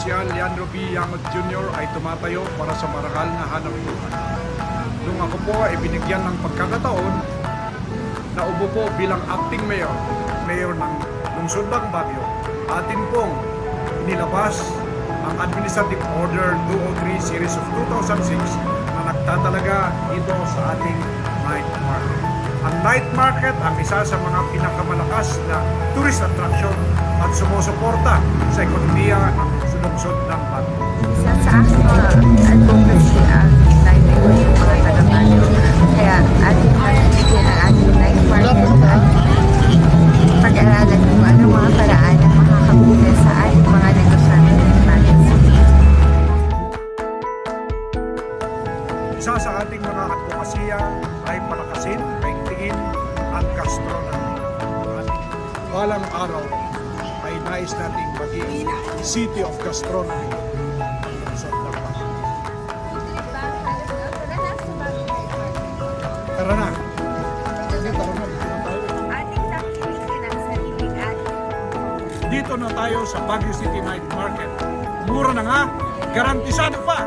Konsyal Leandro B. Yangot Jr. ay tumatayo para sa marangal na hanap buhay. Nung ako po ay binigyan ng pagkakataon na ubo po bilang acting mayor, mayor ng lungsod ng Baguio, atin pong inilabas ang Administrative Order 203 Series of 2006 na nagtatalaga dito sa ating night market. Ang night market ang isa sa mga pinakamalakas na tourist attraction at sumusuporta sa ekonomiya ng lungsod ng Baguio. Isa sa ating mga advokasya ay palakasin, paigtingin ang gastronomy. At balang araw ay nais nating maging City of Gastronomy. Tara na! Dito na tayo sa Baguio City Night Market. Mura na nga, garantisado pa!